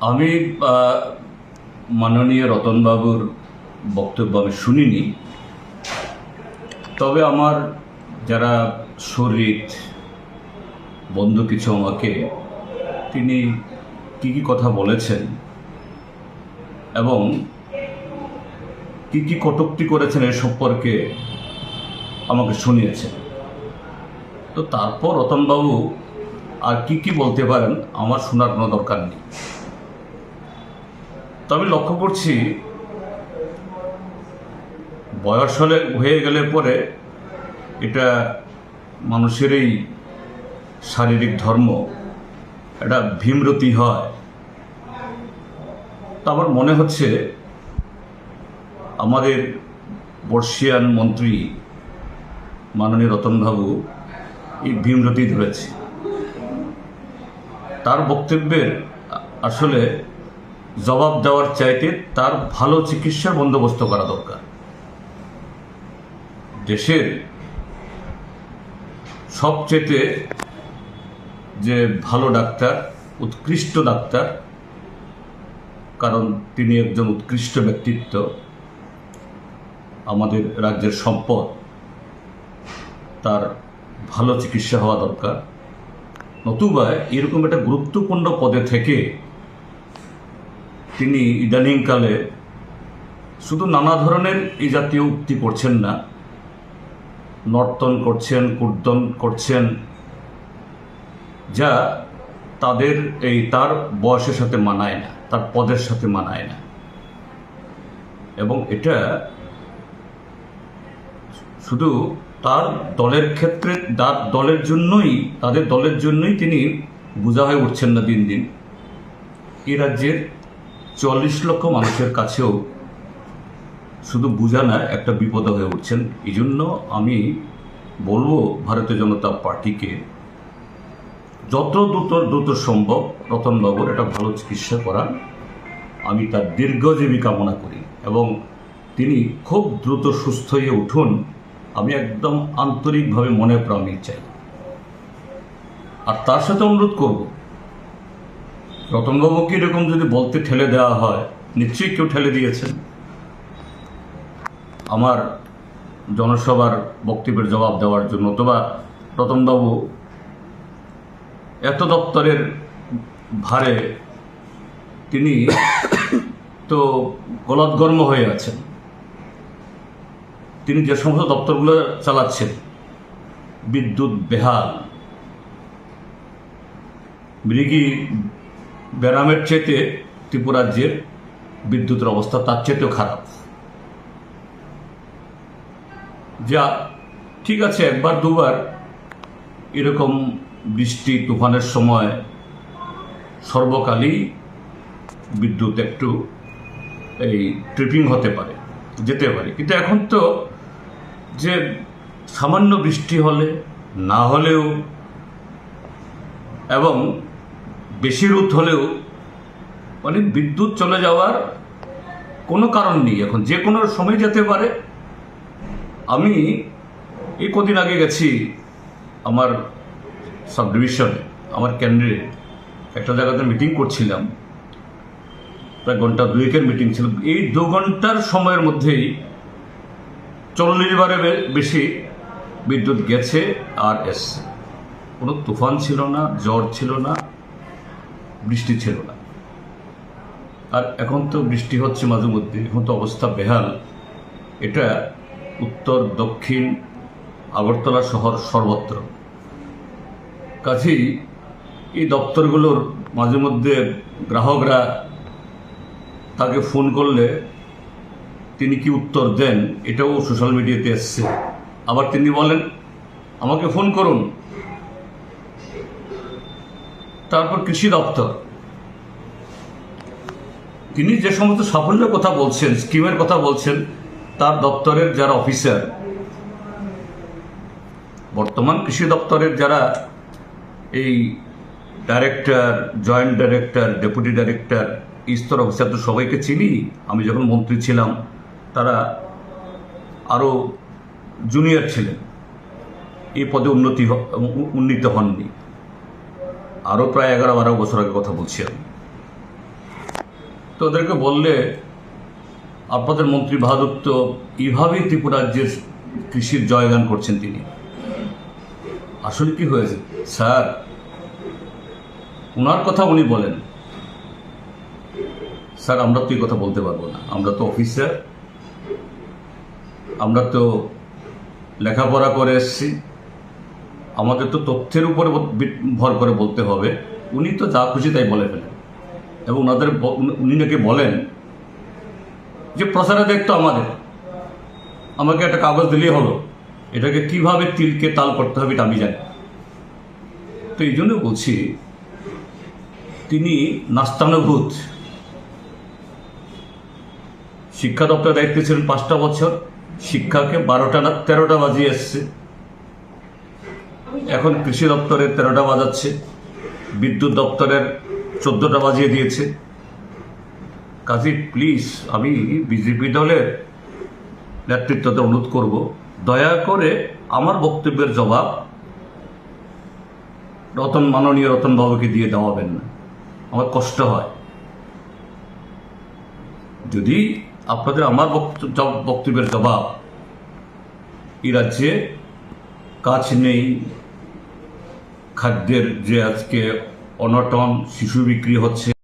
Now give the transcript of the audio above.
আমি মাননীয় রতনবাবুর বক্তব্য আমি শুনিনি। তবে আমার যারা শরীর, বন্ধু কিছু আমাকে, তিনি কী কী কথা বলেছেন এবং কী কী কটুক্তি করেছেন এ সম্পর্কে আমাকে শুনিয়েছেন। তো তারপর রতনবাবু আর কি কি বলতে পারেন, আমার শোনার কোনো দরকার নেই। তো আমি লক্ষ্য করছি, বয়স হলে হয়ে গেলে পরে এটা মানুষেরই শারীরিক ধর্ম, এটা ভীমরতি হয়। তো আমার মনে হচ্ছে আমাদের বর্ষিয়ান মন্ত্রী মাননীয় রতনবাবু এই ভীমরতি ধরেছে। তার বক্তব্যের আসলে জবাব দেওয়ার চাইতে তার ভালো চিকিৎসার বন্দোবস্ত করা দরকার। দেশের সবচেয়ে যে ভালো ডাক্তার, উৎকৃষ্ট ডাক্তার, কারণ তিনি একজন উৎকৃষ্ট ব্যক্তিত্ব, আমাদের রাজ্যের সম্পদ, তার ভালো চিকিৎসা হওয়া দরকার। নতুবা এরকম একটা গুরুত্বপূর্ণ পদে থেকে তিনি ইদানিংকালে শুধু নানা ধরনের এই জাতীয় উক্তি করছেন না, নর্তন করছেন, কুর্দন করছেন, যা তাদের এই তার বয়সের সাথে মানায় না, তার পদের সাথে মানায় না। এবং এটা শুধু তার দলের ক্ষেত্রে, তার দলের জন্যই, তাদের দলের জন্যই তিনি বোঝা হয়ে উঠছেন না দিন দিন। এ রাজ্যের চল্লিশ লক্ষ মানুষের কাছেও শুধু বোঝা না একটা বিপদ হয়ে উঠছেন। এই জন্য আমি বলব ভারতীয় জনতা পার্টিকে, যত দ্রুত দ্রুত সম্ভব রতনবাবুর একটা ভালো চিকিৎসা করান। আমি তার দীর্ঘজীবী কামনা করি এবং তিনি খুব দ্রুত সুস্থ হয়ে উঠুন, আমি একদম আন্তরিকভাবে মনে প্রাণী চাই। আর তার সাথে অনুরোধ করব রতনবাবুকে এরকম যদি বলতে ঠেলে দেওয়া হয়, নিশ্চয়ই কেউ ঠেলে দিয়েছেন। আমার জনসভার বক্তব্যের জবাব দেওয়ার জন্য, অথবা রতনবাবু এত দপ্তরের ভারে তিনি তো গলদগর্ম হয়ে আছেন। তিনি যে সমস্ত দপ্তরগুলো চালাচ্ছেন, বিদ্যুৎ, বেহাল মৃগী ব্যারামের চেতে ত্রিপুরাজ্যের বিদ্যুতের অবস্থা তার চেতেও খারাপ। যা ঠিক আছে, একবার দুবার এরকম বৃষ্টি, তুফানের সময় সর্বকালই বিদ্যুৎ একটু এই ট্রিপিং হতে পারে, যেতে পারে। কিন্তু এখন তো যে সামান্য বৃষ্টি হলে, না হলেও এবং বেশি রোদ হলেও মানে বিদ্যুৎ চলে যাওয়ার কোনো কারণ নেই। এখন যে কোনো সময় যেতে পারে। আমি এই কদিন আগে গেছি আমার সাব ডিভিশনে আমার ক্যান্ডিডেট একটা জায়গাতে মিটিং করছিলাম। প্রায় ঘণ্টা দুয়েকের মিটিং ছিল। এই দু ঘণ্টার সময়ের মধ্যেই চল্লিশ বারে বেশি বিদ্যুৎ গেছে আর এসছে কোনো তুফান ছিল না জ্বর ছিল না। বৃষ্টি ছিল না। আর এখন তো বৃষ্টি হচ্ছে মাঝে মধ্যে, এখন তো অবস্থা বেহাল। এটা উত্তর, দক্ষিণ, আগরতলা শহর সর্বত্র। কাছেই এই দপ্তরগুলোর মাঝে মধ্যে গ্রাহকরা তাকে ফোন করলে তিনি কি উত্তর দেন, এটাও সোশ্যাল মিডিয়াতে এসছে। আবার তিনি বলেন, আমাকে ফোন করুন। তারপর কৃষি দপ্তর। তিনি যে সমস্ত সাফল্যের কথা বলছেন, স্কিমের কথা বলছেন, তার দপ্তরের যারা অফিসার, বর্তমান কৃষি দপ্তরের যারা এই director, joint director, deputy director স্তর অফিসার, তো সবাইকে চিনি। আমি যখন মন্ত্রী ছিলাম, তারা আরও জুনিয়র ছিলেন। এই পদে উন্নতি উন্নীত হননি। আরও প্রায় এগারো বারো বছর আগে কথা বলছি আমি তো ওদেরকে বললে, আপনাদের মন্ত্রী বাহাদুর তো এইভাবেই ত্রিপুরা রাজ্যের কৃষির জয়গান করছেন তিনি। আসলে কি হয়েছে? স্যার ওনার কথা উনি বলেন। স্যার, আমরা তো এই কথা বলতে পারব না। আমরা তো অফিসার। আমরা তো লেখাপড়া করে এসেছি। আমাদের তো তথ্যের উপরে ভর করে বলতে হবে। উনি তো যা খুশি তাই বলে ফেলেন। এবং ওনাদের উনি নাকি বলেন যে প্রচারের দায়িত্ব আমাদের। আমাকে একটা কাগজ দিলেই হলো। এটাকে কীভাবে তিলকে তাল করতে হবে এটা আমি জানি। তো এই জন্য বলছি, তিনি নাস্তানুভূত। শিক্ষা দপ্তরের দায়িত্বে ছিলেন পাঁচটা বছর। শিক্ষাকে বারোটা না তেরোটা বাজিয়ে এসছে। এখন কৃষি দপ্তরের তেরোটা বাজাচ্ছে, বিদ্যুৎ দপ্তরের চোদ্দোটা বাজিয়ে দিয়েছে। কাজী প্লিজ আমি বিজেপি দলের নেতৃত্বতে অনুরোধ করব, দয়া করে আমার বক্তব্যের জবাব রতন, মাননীয় রতন বাবুকে দিয়ে দেওয়াবেন না। আমার কষ্ট হয়। যদি আপনাদের আমার বক্ত- বক্তব্যের জবাব এই রাজ্যে কাজ নেই খাদ্যের যে আজকে অনটন শিশু বিক্রি হচ্ছে।